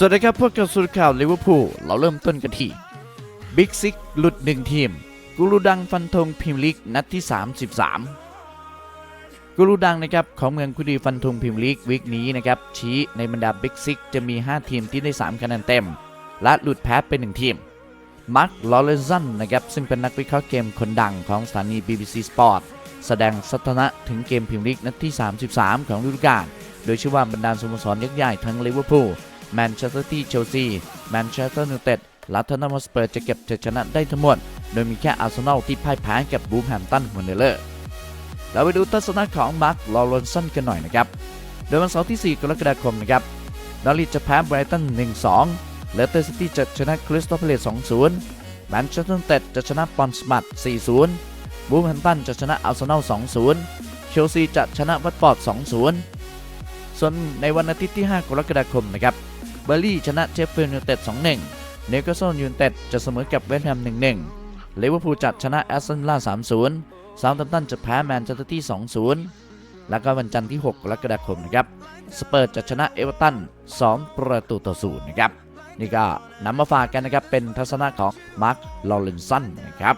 สวัสดีครับพวกเราสุดข่าวลิเวอร์พูลเราเริ่มต้นกันที่บิ๊กซิกหลุดหนึ่งทีม กูรูดังฟันธงพรีเมียร์ลีกนัดที่ 33 กูรูดังนะครับของเมืองคุดีฟันธงพรีเมียร์ลีกวีคนี้นะครับชี้ในบรรดาบิ๊กซิกจะมี 5 ทีมที่ได้ 3 คะแนนเต็ม และหลุดแพ้ไป1ทีมมาร์คลอเรนซันนะครับซึ่งเป็นนักวิเคราะห์เกมคนดังของสถานี BBC Sport แสดงสัทนะถึงเกมพรีเมียร์ลีกนัดที่ 33 ของฤดูกาลโดยชื่อว่าบรรดาสโมสรยักษ์ใหญ่ทั้งลิเวอร์พูล แมนเชสเตอร์ที่เชลซีแมนเชสเตอร์ยูไนเต็ดและทอนนัมสเปอร์จะเก็บชัยชนะได้ทั้งหมด โดยมีแค่อาร์เซนอลที่พ่ายแพ้กับบูมแฮมตันวันเดอร์เราไปดูทัศนะของมาร์คลอเรนสันกันหน่อยนะครับ โดยวันเสาร์ที่ 4 กรกฎาคมนะครับดอลลีจะแพ้ไบรตัน 1-2 เลสเตอร์ซิตี้จะชนะคริสตัลพาเลซ2-0 แมนเชสเตอร์ยูไนเต็ดจะชนะปอนสมัต4-0 บูมแฮมตันจะชนะอาร์เซนอล 2-0 เชลซีจะชนะวัตฟอร์ด 2-0 ส่วนในวันอาทิตย์ที่ 5 กรกฎาคมนะครับ เบอร์ลี่ชนะเชฟฟิลด์ยูไนเต็ด 2-1 เนวคาสเซิลยูไนเต็ดจะเสมอกับเวสต์แฮม 1-1ลิเวอร์พูลจัดชนะแอสตันวิลล่า 3-0 ซา u ์ h ม p ตันจะแพ้แมนเชสเตอร์ที่ 2-0 แล้วก็วันจันทร์ที่ 6 กรกฎาคมนะครับ สเปอร์จะชนะเอเวอร์ตัน 2 ประตูต่อ0นะครับ นี่ก็นำมาฝากกันนะครับ เป็นทัศนะของมาร์ค ลอเรนสันนะครับ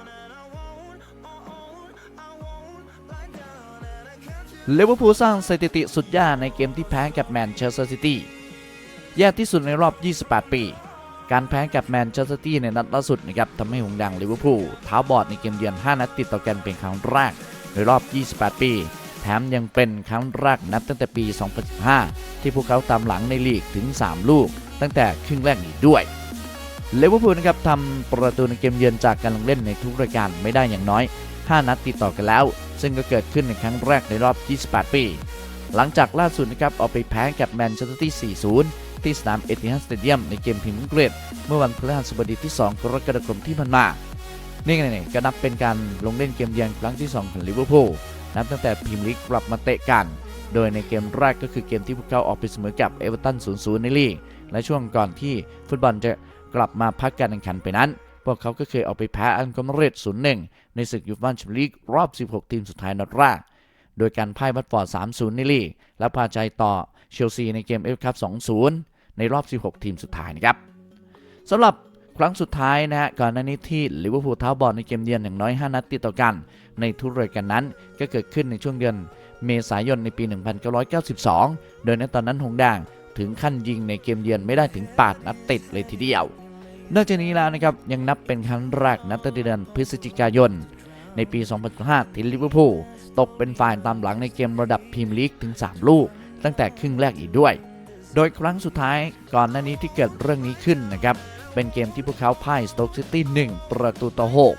เลเวอร์พูลสร้างสถิติสุดยอดในเกมที่แพ้กับแมนเชสเตอร์ซิตี้ แย่ที่สุดในรอบ 28 ปี การแพ้กับแมนเชสเตอร์ตี้ในนัดล่าสุดนะครับทำให้หงดังลิเวอร์พูลเท้าบอดในเกมเยือน 5 นัดติดต่อกันเป็นครั้งแรกในรอบ 28 ปี แถมยังเป็นครั้งแรกนับตั้งแต่ปี 2015 ที่พวกเขาตามหลังในลีกถึง 3 ลูก ตั้งแต่ครึ่งแรกอีกด้วยลิเวอร์พูลนะครับทำประตูในเกมเยือนจากการลงเล่นในทุกรายการไม่ได้อย่างน้อย 5 นัดติดต่อกันแล้ว ซึ่งก็เกิดขึ้นในครั้งแรกในรอบ 28 ปี หลังจากล่าสุดนะครับเอาไปแพ้กับแมนเชสเตอร์ที่4-0 ที่สนามเอติฮัดสเตเดียมในเกมพรีมียร์ลีกเมื่อวันพฤหัสบดีที่ 2 กรกฎาคมที่ผ่านมา นี่ไงก็นับเป็นการลงเล่นเกมเยือนครั้งที่ 2 ของลิเวอร์พูลนับตั้งแต่พรีเมียร์ลีกกลับมาเตะกัน โดยในเกมแรกก็คือเกมที่พวกเขาออกไปเสมอกับเอเวอร์ตัน 0-0 ในลีก และช่วงก่อนที่ฟุตบอลจะกลับมาพักการแข่งขันไปนั้น พวกเขาก็เคยเอาไปแพ้อันคอมเรต0-1 ในศึกยูฟ่าแชมเปี้ยนลีกรอบ 16 ทีมสุดท้ายนัดแรกโดยการพ่ายวัตฟอร์ด 3-0 ในลีก และพาใจต่อเชลซีในเกมเอฟคัพ 2-0 ในรอบ 16 ทีมสุดท้ายนะครับสำหรับครั้งสุดท้ายนะฮะก่อนหน้านี้ที่ลิเวอร์พูลเท้าบอลในเกมเยือนอย่างน้อย 5 นัดติดต่อกัน ในทุกรายการนั้นก็เกิดขึ้นในช่วงเดือนเมษายนในปี 1992 โดยในตอนนั้นหงแดงถึงขั้นยิงในเกมเยือนไม่ได้ถึง8นัดติดเลยทีเดียวนอกจากนี้แล้วนะครับยังนับเป็นครั้งแรกนับตั้งแต่เดือนพฤศจิกายน ในปี 2005 ที่ลิเวอร์พูลตกเป็นฝ่ายตามหลังในเกมระดับพรีเมียร์ลีกถึง 3 ลูก ตั้งแต่ครึ่งแรกอีกด้วย โดยครั้งสุดท้ายก่อนหน้านี้ที่เกิดเรื่องนี้ขึ้นนะครับ เป็นเกมที่พวกเขาพ่ายสโต๊กซิตี้1ประตูต่อ 6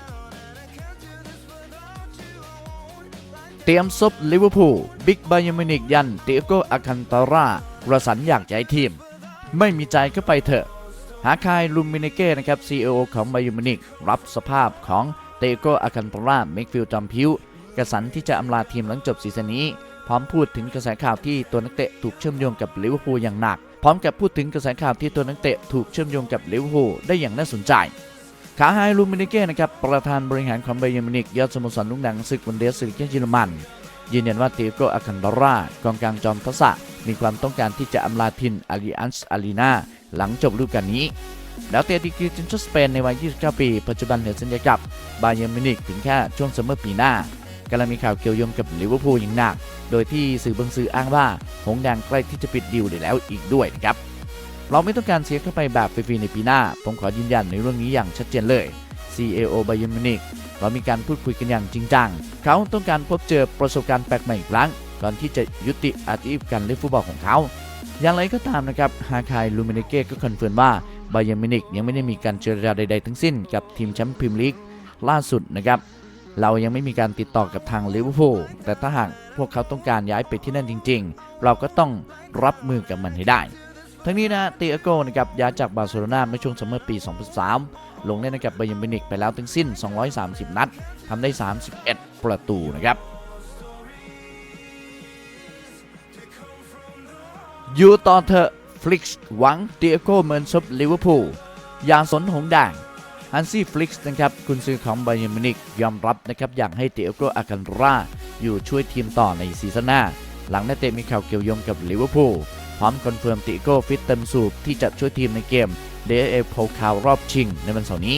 เตรียมซบลิเวอร์พูลบิ๊กไบยมินิกยันเตียโกอาคันตาร่ากระสันอยากย้ายทีม ไม่มีใจก็ไปเถอะ หาคายลูมิเนเก้นะครับ CEO ของไบยูมินิกรับสภาพของเตโกอาคันตราเมกฟิลจอมพิวกระสันที่จะอำลาทีมหลังจบซีซั่นนี้ ร้อมพูดถึงกระแสข่าวที่ตัวนักเตะถูกเชื่อมโยงกับลิเวอร์พูลอย่างหนัก พร้อมกับพูดถึงกระแสข่าวที่ตัวนักเตะถูกเชื่อมโยงกับลิเวอร์พูลได้อย่างน่าสนใจขาไฮลูมิเนเก้นะครับประธานบริหารของไบยูมินิกยอดสโมสรลูกหนังศึกวันเดสซิลิเกนเยอรมันยืนยันว่าเตโกอาคันตารากองกลางจอมทักษะมีความต้องการที่จะอำลาทินอาริอันส์อารีนาหลังจบฤดูกาลนี้ แล้วเตะดีกรีทีมชาติสเปนในวัย 29 ปี ปัจจุบันเหลือสัญญากับบาเยร์มินิกถึงแค่ช่วงซัมเมอร์ปีหน้า กำลังมีข่าวเกี่ยวโยงกับลิเวอร์พูลอย่างหนัก โดยที่สื่อบางสื่ออ้างว่า หงแดงใกล้ที่จะปิดดีลได้แล้วอีกด้วยนะครับ เราไม่ต้องการเสียเข้าไปแบบฟรีๆในปีหน้า ผมขอยืนยันในเรื่องนี้อย่างชัดเจนเลย CAO บาเยร์นมิวนิกเรามีการพูดคุยกันอย่างจริงจัง เขาต้องการพบเจอประสบการณ์แปลกใหม่อีกครั้ง ก่อนที่จะยุติอาชีพการเล่นฟุตบอลของเขา อย่างไรก็ตามนะครับ ฮาคายลูมิเนเก้ก็คอนเฟิร์มว่าบาเยร์มินิกยังไม่ได้มีการเจรจาใดๆทั้งสิ้นกับทีมแชมป์พรีเมียร์ลีกล่าสุดนะครับ เรายังไม่มีการติดต่อกับทางลิเวอร์พูลแต่ถ้าหากพวกเขาต้องการย้ายไปที่นั่นจริง ๆ เราก็ต้องรับมือกับมันให้ได้ ทั้งนี้นะเตียโกนะครับย้ายจากบาร์เซโลนาเมื่อช่วงซัมเมอร์ปี 2003 ลงเล่นกับบเยร์นมินิกไปแล้วทั้งสิ้น 230 นัดทำได้ 31 ประตูนะครับอยู่ต่อเถอะฟลิกซ์หวังเตียโกเหมือนซบลิเวอร์พูลอย่าสนหงแดง ฮันซี่ฟลิกซ์นะครับคุณซื้อของไบเยมินิกยอมรับนะครับอยากให้เตียโกอากันราอยู่ช่วยทีมต่อในซีซั่นหน้า หลังนักเตะมีข่าวเกี่ยวโยงกับลิเวอร์พูลพร้อมคอนเฟิร์มติโก้ฟิตเต็มสูบที่จะช่วยทีมในเกม DFA โพคาวรอบชิงในวันเสาร์นี้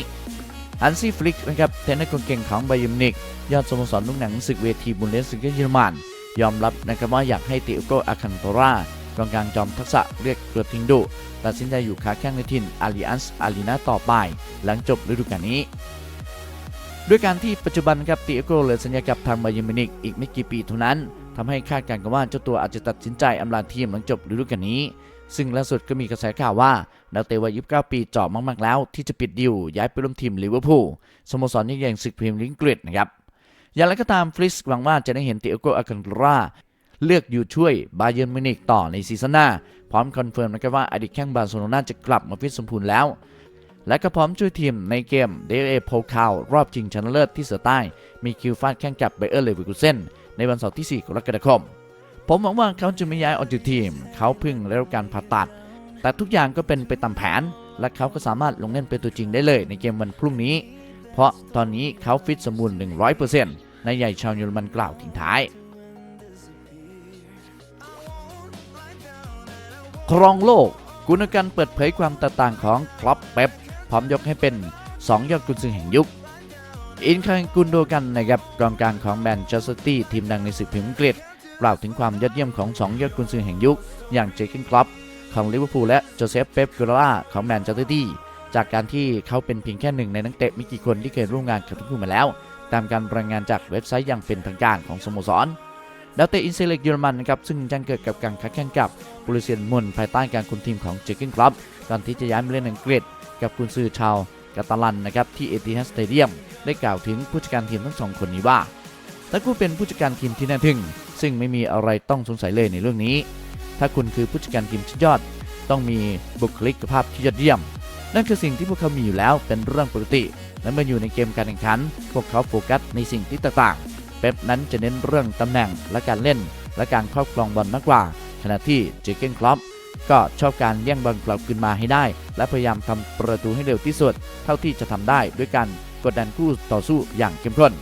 อันซี่ฟลิกนะครับเทรนเนอร์คนเก่งของไบเยมินิกยอดสโมสรลูกหนังศึกเวทีบุนเดสลิกาเยอรมันยอมรับนะครับว่าอยากให้ติโกอาคันโตรา กองกลางจอมทักษะเรียกกระทิงดุตัดสินใจอยู่ค้าแข้งในถิ่นอาริอันส์อารีนาต่อไป หลังจบฤดูกาลนี้ ด้วยการที่ปัจจุบันครับติโก้เหลือสัญญากับทางบเยร์นมินิกอีกไม่กี่ปีเท่านั้นทำให้คาดการณ์กันว่าเจ้าตัวอาจจะตัดสินใจอำลาทีมหลังจบฤดูกาลนี้ ซึ่งล่าสุดก็มีกระแสข่าวว่านักเตะวัย 29 ปีเจาะมาก ๆ แล้วที่จะปิดดิวย้ายไปร่วมทีมลิเวอร์พูลสโมสรยักษ์ใหญ่ศึกพรีเมียร์ลีกอังกฤษนะครับอย่างไรก็ตามฟริสหวังว่าจะได้เห็นติโอโกอาคันโตรา เลือกอยู่ช่วยบาเยิร์นมิวนิกต่อในซีซั่นหน้า พร้อมคอนเฟิร์มนะครับว่าอดีตแข้งบาร์เซโลนาจะกลับมาฟิตสมบูรณ์แล้ว และก็พร้อมช่วยทีมในเกมเดเอโพคาวรอบชิงชนะเลิศที่เสือใต้ มีคิวฟาดแข่งกับไบเออร์เลวิกุเซนในวันเสาร์ที่ 4 กรกฎาคม ผมหวังว่าเขาจะไม่ย้ายออกจากทีม เขาเพิ่งได้รับการผ่าตัด แต่ทุกอย่างก็เป็นไปตามแผน และเขาก็สามารถลงเล่นเป็นตัวจริงได้เลยในเกมวันพรุ่งนี้ เพราะตอนนี้เขาฟิตสมบูรณ์ 100%นายใหญ่ชาวเยอรมันกล่าวทิ้งท้าย ครองโลก กุนกันเปิดเผยความแตกต่างของคลับเป๊ปพร้อมยกให้เป็น 2 ยอดกุนซือแห่งยุค อินคังกุนโดกันนะครับกองกลางของแมนเชสเตอร์ซิตี้ทีมดังในศึกพรีเมียร์อังกฤษกล่าวถึงความยอดเยี่ยมของ 2 ยอดกุนซือแห่งยุค อย่างเจเกนคลับของลิเวอร์พูลและโจเซฟเป๊ปกัวล่าของแมนเชสเตอร์ซิตี้จากการที่เขาเป็นเพียงแค่หนึ่งในนักเตะไม่กี่คนที่เคยร่วมงานกับทั้งคู่มาแล้ว ตามการรายงานจากเว็บไซต์อย่างเป็นทางการของสโมสร ดาวเตะอินเซเล็กเยอรมันนะครับซึ่งจังเกิดกับการค้าแข่งกับบรูเซียนมุนภายใต้การคุมทีมของเจอร์เกนคลับก่อนที่จะย้ายมาเล่นอังกฤษกับกุนซือชาวกาตาลันนะครับที่เอติฮัดสเตเดียมได้กล่าวถึงผู้จัดการทีมทั้งสองคนนี้ว่าทั้งคู่เป็นผู้จัดการทีมที่น่าทึ่ง ซึ่งไม่มีอะไรต้องสงสัยเลยในเรื่องนี้ ถ้าคุณคือผู้จัดการทีมชั้นยอด ต้องมีบุคลิกภาพที่ยอดเยี่ยม นั่นคือสิ่งที่พวกเขามีอยู่แล้วเป็นเรื่องปกติ และเมื่ออยู่ในเกมการแข่งขัน พวกเขาโฟกัสในสิ่งที่ต่างๆ ป๊ปนั้นจะเน้นเรื่องตำแหน่งและการเล่น และการครอบครองบอลมากกว่า ขณะที่เจเกนคลอปก็ชอบการแย่งบอลกลับคืนมาให้ได้ และพยายามทำประตูให้เร็วที่สุด เท่าที่จะทำได้ด้วยการกดดันคู่ต่อสู้อย่างเข้มข้น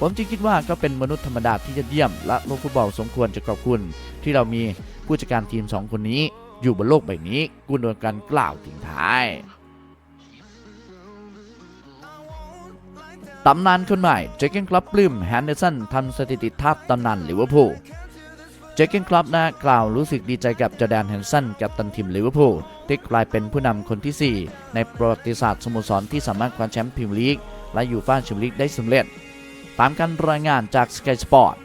ผมจึงคิดว่าก็เป็นมนุษย์ธรรมดาที่ยอดเยี่ยม และโลกฟุตบอลสมควรจะขอบคุณ ที่เรามีผู้จัดการทีมสองคนนี้ อยู่บนโลกใบนี้กุนโดนกันกล่าวทิ้งท้าย ตำนานคนใหม่เจเกนคลับปลื้มแฮนเดอร์สันทำสถิติทับตำนานลิเวอร์พูลเจเกนคลับนะกล่าวรู้สึกดีใจกับจอแดนแฮนสันกับตันทีมลิเวอร์พูลที่กลายเป็นผู้นำคนที่ 4 ในประวัติศาสตร์สโมสรที่สามารถคว้าแชมป์พรีเมียร์ลีก และยูฟ่าแชมเปี้ยนลีกได้สำเร็จ ตามการรายงานจากสกายสปอร์ต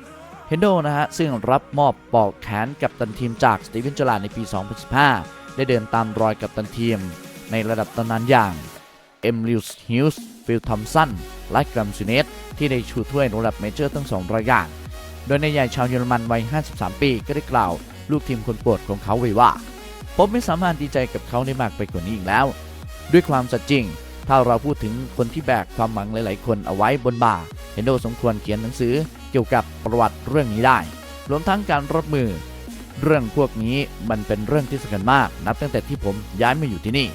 เฮนโดนะฮะซึ่งรับมอบปลอกแขนกับตันทีมจากสตีเวนจอร์ลาในปี 2015 ได้เดินตามรอยกับตันทีม ในระดับตำนานอย่างเอ็มลิวส์ฮิลส์ ฟิลทอมสันและแกรมซูเนสที่ได้ชูถ้วยระดับเมเจอร์ทั้งสองรายการโดยในายใหญ่ชาวเยอรมันวัย 53 ปีก็ได้กล่าว ลูกทีมคนโปรดของเขาไว้ว่า ผมไม่สามารถดีใจกับเขาได้มากไปกว่านี้อีกแล้ว ด้วยความสัตย์จริง ถ้าเราพูดถึงคนที่แบกความหวังหลาย ๆ คนเอาไว้บนบ่าเฮนโดสมควรเขียนหนังสือเกี่ยวกับประวัติเรื่องนี้ได้ รวมทั้งการรับมือ เรื่องพวกนี้มันเป็นเรื่องที่สำคัญมาก นับตั้งแต่ที่ผมย้ายมาอยู่ที่นี่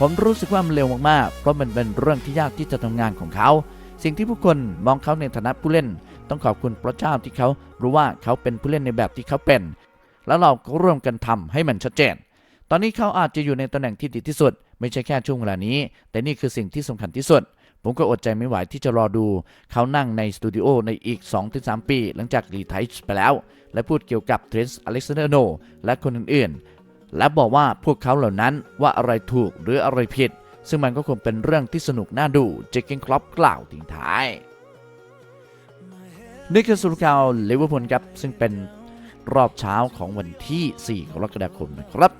ผมรู้สึกว่ามันเร็วมากๆ เพราะมันเป็นเรื่องที่ยากที่จะทำงานของเขา สิ่งที่ผู้คนมองเขาในฐานะผู้เล่น ต้องขอบคุณพระเจ้าที่เขารู้ว่าเขาเป็นผู้เล่นในแบบที่เขาเป็น แล้วเราก็ร่วมกันทำให้มันชัดเจน ตอนนี้เขาอาจจะอยู่ในตำแหน่งที่ดีที่สุด ไม่ใช่แค่ช่วงเวลานี้ แต่นี่คือสิ่งที่สำคัญที่สุด ผมก็อดใจไม่ไหวที่จะรอดู เขานั่งในสตูดิโอในอีก 2-3 ปี หลังจากรีไทร์ไปแล้ว และพูดเกี่ยวกับเทรนส์อเล็กซานเดอร์โนและคนอื่นๆ และบอกว่าพวกเขาเหล่านั้นว่าอะไรถูกหรืออะไรผิด ซึ่งมันก็คงเป็นเรื่องที่สนุกน่าดูเจคเกนคลับกล่าวทิ้งท้ายนี่คือสุรข่าวลิเวอร์พูลครับ ซึ่งเป็นรอบเช้าของวันที่ 4 กรกฎาคมนะครับ